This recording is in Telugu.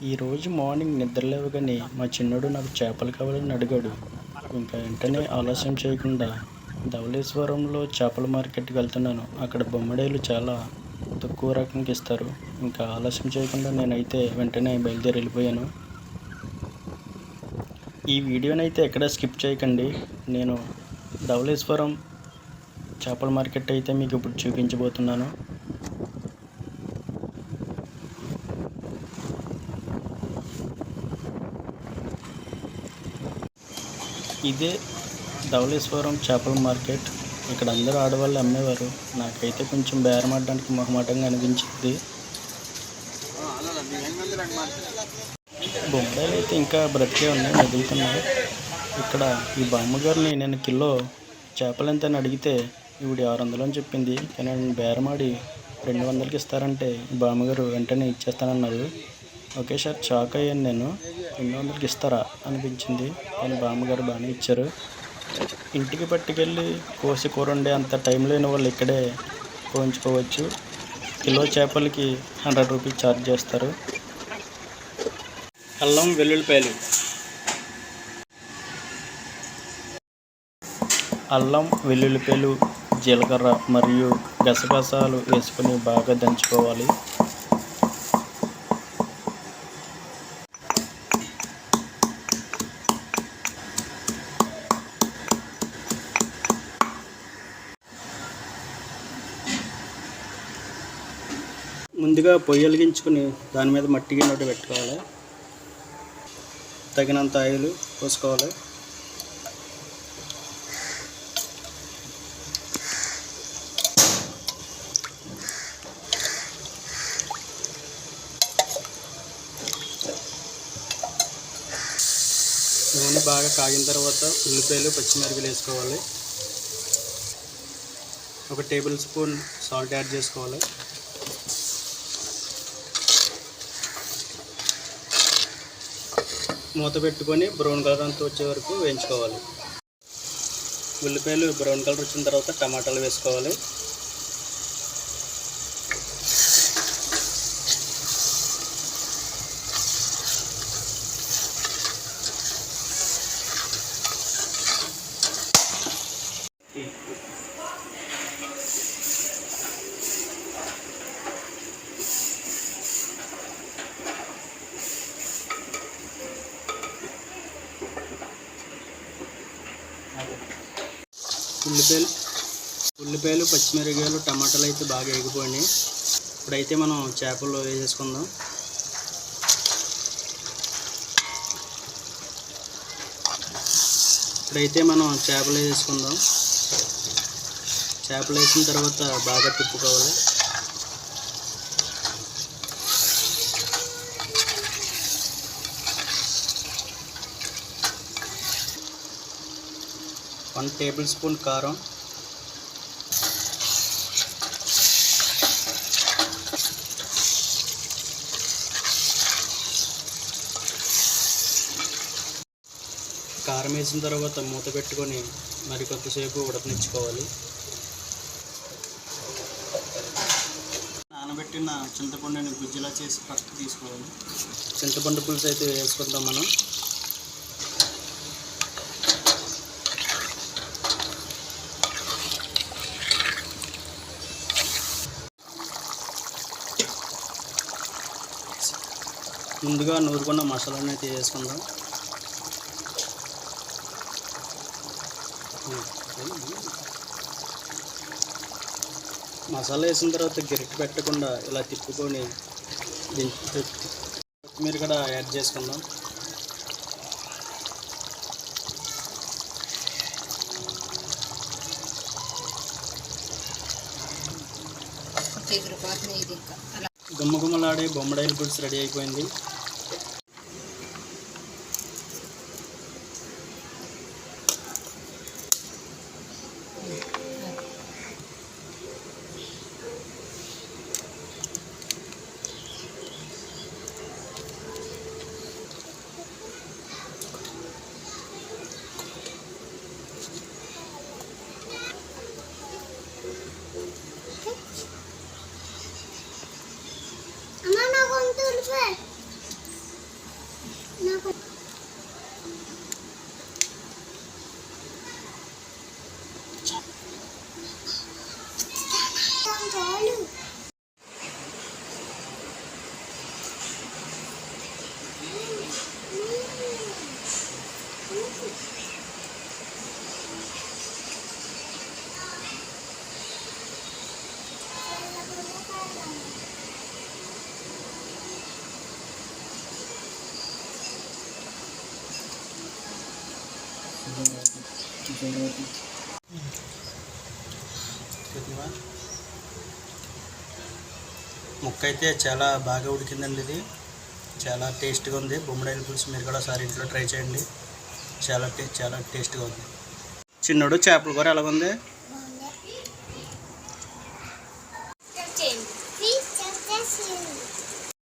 ఈరోజు మార్నింగ్ నిద్రలేవగానే మా చిన్నోడు నాకు చేపలు కావాలని అడిగాడు. ఇంకా వెంటనే ఆలస్యం చేయకుండా ధవళేశ్వరంలో చేపల మార్కెట్కి వెళ్తున్నాను. అక్కడ బొమ్మడేలు చాలా తక్కువ రకంకి ఇస్తారు. ఇంకా ఆలస్యం చేయకుండా నేనైతే వెంటనే బయలుదేరి వెళ్ళిపోయాను. ఈ వీడియోనైతే ఎక్కడ స్కిప్ చేయకండి. నేను ధవళేశ్వరం చేపల మార్కెట్ అయితే మీకు ఇప్పుడు చూపించబోతున్నాను. ఇదే ధవళేశ్వరం చేపల మార్కెట్. ఇక్కడ అందరూ ఆడవాళ్ళు అమ్మేవారు. నాకైతే కొంచెం బేరం ఆడడానికి మొహమాటంగా అనిపించింది. బొంబాయిలు అయితే ఇంకా బ్రతికే ఉన్నాయి మెదులుతున్నాయి. ఇక్కడ ఈ బామ్మగారిని నేను కిలో చేపలు ఎంత అని అడిగితే ఇవిడి ఆరు వందలు అని చెప్పింది. కానీ నేను బేరమాడి రెండు వందలకి ఇస్తారంటే బామ్మగారు వెంటనే ఇచ్చేస్తానన్నారు. ఒకేసారి షాక్ అయ్యాను నేను. రెండు వందలకి ఇస్తారా అనిపించింది. కానీ బామ్మగారు బాగానే ఇచ్చారు. ఇంటికి పట్టుకెళ్ళి కోసి కూర వండే అంత టైం లేని వాళ్ళు ఇక్కడే కోయించుకోవచ్చు కిలో చేపలకి హండ్రెడ్ రూపీస్ ఛార్జ్ చేస్తారు. అల్లం వెల్లుల్లిపాయలు. అల్లం వెల్లుల్లిపాయలు జీలకర్ర మరియు గసగసాలు వేసుకొని బాగా దంచుకోవాలి. ముందుగా పొయ్యి వెలిగించుకుని దాని మీద మట్టి గిన్నె ఒకటి పెట్టుకోవాలి. తగినంత ఆయిల్ పోసుకోవాలి. నూనె బాగా కాగిన తర్వాత ఉల్లిపాయలు పచ్చిమిరపకాయలు వేసుకోవాలి. ఒక టేబుల్ స్పూన్ సాల్ట్ యాడ్ చేసుకోవాలి. మూత పెట్టుకొని బ్రౌన్ కలర్ అంతా వచ్చే వరకు వేయించుకోవాలి. ఉల్లిపాయలు బ్రౌన్ కలర్ వచ్చిన తర్వాత టమాటాలు వేసుకోవాలి. ఉల్లిపాయలు ఉల్లిపాయలు పచ్చిమిరపకాయలు టమాటాలు అయితే బాగా ఎగిపోయినాయి ఇప్పుడైతే మనం చేపలు వేసేసుకుందాం. ఇప్పుడైతే మనం చేపలు వేసుకుందాం చేపలు వేసిన తర్వాత బాగా తిప్పుకోవాలి. వన్ టేబుల్ స్పూన్ కారం. కారం వేసిన తర్వాత మూత పెట్టుకొని మరి కొంతసేపు ఉడకనిచ్చుకోవాలి. నానబెట్టిన చింతపండుని గుజ్జులా చేసి ఫస్ట్ తీసుకోవాలి. చింతపండు పులుసు అయితే వేసుకుందాం మనం. ముందుగా నూరుకున్న మసాలాని అయితే వేసుకుందాం మసాలా వేసిన తర్వాత గిరిట్ పెట్టకుండా ఇలా తిప్పుకొని కొత్తిమీర కూడా యాడ్ చేసుకుందాం. ఎగిరిపోతున్నాయి ఇది అలా గుమ్మగుమ్మలాడే బొమ్మడాయిల పులుసు రెడీ అయిపోయింది. No. ముక్క అయితే చాలా బాగా ఉడికిందండి ఇది. చాలా టేస్ట్గా ఉంది. బొమ్మడాయిల పులుసు మీరు కూడా ఒకసారి ఇంట్లో ట్రై చేయండి. చాలా టే చాలా టేస్ట్గా ఉంది. చిన్నోడు చేపల కూర ఎలాగుంది?